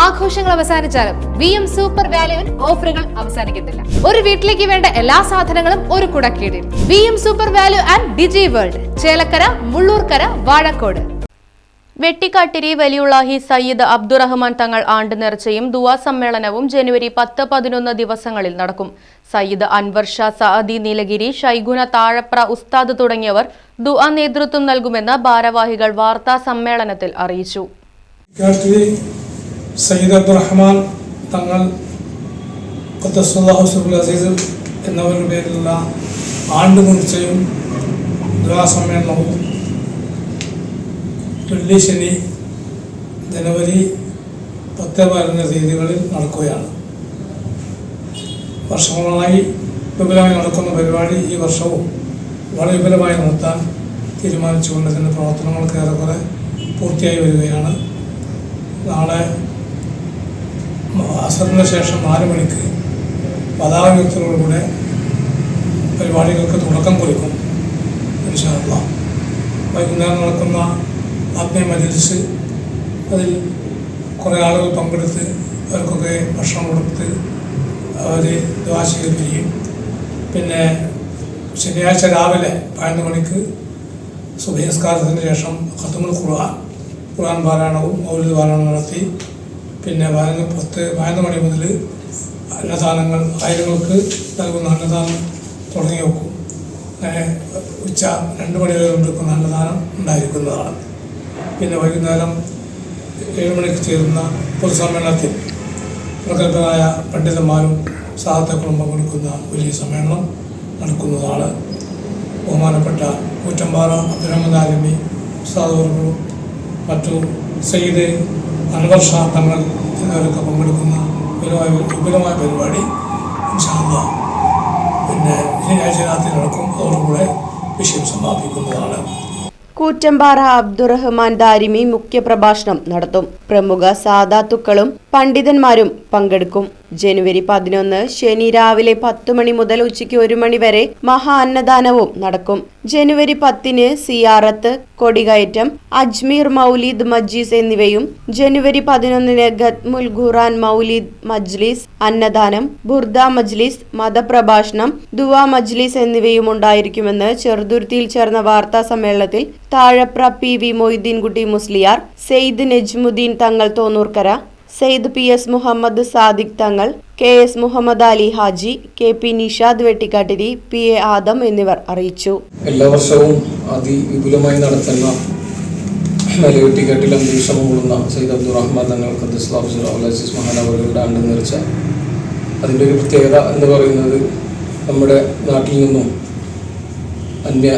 ആഘോഷങ്ങൾ അവസാനിച്ചാലും V M super വാല്യുവിൽ ഓഫറുകൾ അവസാനിക്കുന്നില്ല ഒരു വീട്ടിലേക്ക് വേണ്ട എല്ലാ സാധനങ്ങളും ഒരു കുടക്കീടിൽ. V M super value and Digi World Chelakkara Mullurkara Vazhakkode. Vettikkattiri Valiyullahi Sayyid Abdurahman Thangal ആണ്ട് നേർച്ചയും ദുവാ സമ്മേളനവും ജനുവരി പത്ത് പതിനൊന്ന് ദിവസങ്ങളിൽ നടക്കും. സയ്യിദ് അൻവർ ഷാ സഅദി നീലഗിരി ഷൈഗുന താഴപ്ര ഉസ്താദ് തുടങ്ങിയവർ ദുആ നേതൃത്വം നൽകുമെന്ന് ഭാരവാഹികൾ വാർത്താ സമ്മേളനത്തിൽ അറിയിച്ചു. സയ്യിദ് അബ്ദുറഹ്മാൻ തങ്ങൾ ഖുദ്ദസുല്ലാഹുസുൽ അസീസ് എന്നവരുടെ പേരിലുള്ള ആണ്ട് നേർച്ചയും ദുആ സമ്മേളനവും വെള്ളി ശനി ജനുവരി പത്ത് പതിനൊന്ന് തീയതികളിൽ നടക്കുകയാണ്. വർഷങ്ങളായി വിപുലമായി നടക്കുന്ന പരിപാടി ഈ വർഷവും വളരെ വിപുലമായി നടത്താൻ തീരുമാനിച്ചുകൊണ്ട് ഇതിന്റെ പ്രവർത്തനങ്ങൾക്ക് ഏറെക്കുറെ പൂർത്തിയായി വരികയാണ്. നാളെ അസറിന് ശേഷം നാല് മണിക്ക് പതാക ഉയർത്തലോടുകൂടെ പരിപാടികൾക്ക് തുടക്കം കുറിക്കും ഇൻഷാല്ല വൈകുന്നേരം നടക്കുന്ന ആത്മീയ മജലിസ് അതിൽ കുറേ ആളുകൾ പങ്കെടുത്ത് അവർക്കൊക്കെ ഭക്ഷണം കൊടുത്ത് അവർ ദ്വാശീകരിക്കുകയും പിന്നെ ശനിയാഴ്ച രാവിലെ പതിനൊന്ന് മണിക്ക് സുഭയസ്കാരത്തിന് ശേഷം ഖത്തുമുൽ ഖുർആൻ ഖുർആൻ പാരായണവും മൗലിക പാരായണവും നടത്തി പിന്നെ പതിനൊന്ന് പത്ത് പതിനൊന്ന് മണി മുതൽ അന്നദാനങ്ങൾ ആയിരങ്ങൾക്ക് നൽകുന്ന അന്നദാനം തുടങ്ങി വെക്കും. ഉച്ച രണ്ട് മണി വരെ കൊണ്ടിരിക്കുന്ന അന്നദാനം ഉണ്ടായിരിക്കുന്നതാണ്. പിന്നെ വൈകുന്നേരം ഏഴ് മണിക്ക് ചേരുന്ന പൊതുസമ്മേളനത്തിൽ പ്രഗത്ഭരായ പണ്ഡിതന്മാരും സാഹിത്യക്കളും പങ്കെടുക്കുന്ന വലിയ സമ്മേളനം നടക്കുന്നതാണ്. ബഹുമാനപ്പെട്ട കൂറ്റമ്പാറ അബ്ദുറഹ്മദ് ആലമി ഉസ്താദുകളും മറ്റു സയ്യിദ് അൻവർ ഷാ തങ്ങൾ എന്നിവരൊക്കെ പങ്കെടുക്കുന്ന വിപുലമായ വിപുലമായ പരിപാടി ഇൻഷാല്ല പിന്നെ ശനിയാഴ്ച രാത്രി നടക്കും. അതോടുകൂടെ വിഷയം സമാപിക്കുന്നതാണ്. കൂറ്റമ്പാറ അബ്ദുറഹ്മാൻ ദാരിമി മുഖ്യപ്രഭാഷണം നടത്തും. പ്രമുഖ സാധാത്തുക്കളും പണ്ഡിതന്മാരും പങ്കെടുക്കും. ജനുവരി പതിനൊന്ന് ശനി രാവിലെ പത്ത് മണി മുതൽ ഉച്ചയ്ക്ക് ഒരു മണി വരെ മഹാ അന്നദാനവും നടക്കും. ജനുവരി പത്തിന് സിയാറത്ത് കൊടികയറ്റം അജ്മീർ മൗലീദ് മജ്ലിസ് എന്നിവയും ജനുവരി പതിനൊന്നിന് ഗത്മുൽ ഖുറാൻ മൗലീദ് മജ്ലിസ് അന്നദാനം ബുർദ മജ്ലിസ് മതപ്രഭാഷണം ദുവാ മജ്ലിസ് എന്നിവയും ഉണ്ടായിരിക്കുമെന്ന് ചെറുതുരുത്തിയിൽ ചേർന്ന വാർത്താ സമ്മേളനത്തിൽ Thazhapra P V Moideenkutty Musliyar Syed Najmuddeen Thangal Thonnurkara Syed P S Muhammad Sadiq Thangal K S Muhammad Ali Haji K P Nishad Vettikattiri P A Adam എന്നിവർ അറിയിച്ചു. എല്ലാ വർഷവും അതിവിപുലമായി നടത്തുന്ന വെട്ടിക്കാട്ടിൽ അന്തരീക്ഷം കൂടുന്ന സെയ്ദ് അബ്ദുറഹ്മാൻ തങ്ങൾ ഖദ്സ്ലാഫുസ് മഹാനവറുകളുടെ ആണ്ട് നേർച്ച അതിന്റെ ഒരു പ്രത്യേകത എന്ന് പറയുന്നത് നമ്മുടെ നാട്ടിൽ നിന്നും അന്യ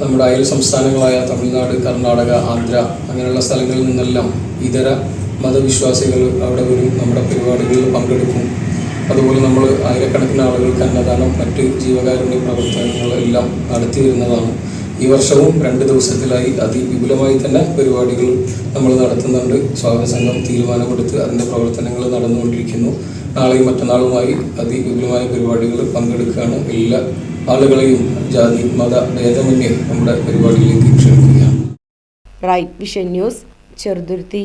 നമ്മുടെ അയൽ സംസ്ഥാനങ്ങളായ തമിഴ്നാട് കർണാടക ആന്ധ്ര അങ്ങനെയുള്ള സ്ഥലങ്ങളിൽ നിന്നെല്ലാം ഇതര മതവിശ്വാസികൾ അവിടെ വരും നമ്മുടെ പരിപാടികളിൽ പങ്കെടുക്കും. അതുപോലെ നമ്മൾ ആയിരക്കണക്കിന് ആളുകൾക്ക് അന്നദാനം മറ്റ് ജീവകാരുണ്യ പ്രവർത്തനങ്ങളെല്ലാം നടത്തി വരുന്നതാണ്. ഈ വർഷവും രണ്ട് ദിവസത്തിലായി അതിവിപുലമായി തന്നെ പരിപാടികൾ നമ്മൾ നടത്തുന്നുണ്ട്. സ്വാഗത സംഘം തീരുമാനമെടുത്ത് അതിന്റെ പ്രവർത്തനങ്ങൾ നടന്നുകൊണ്ടിരിക്കുന്നു. നാളെയും മറ്റന്നാളുമായി അതിവിപുലമായ പരിപാടികൾ പങ്കെടുക്കുകയാണ് എല്ലാ ആളുകളെയും ജാതി മത ഭേദമന്യേ നമ്മുടെ പരിപാടിയിലേക്ക് ക്ഷണിക്കുകയാണ്. Right Vision News Cheruthuruthy.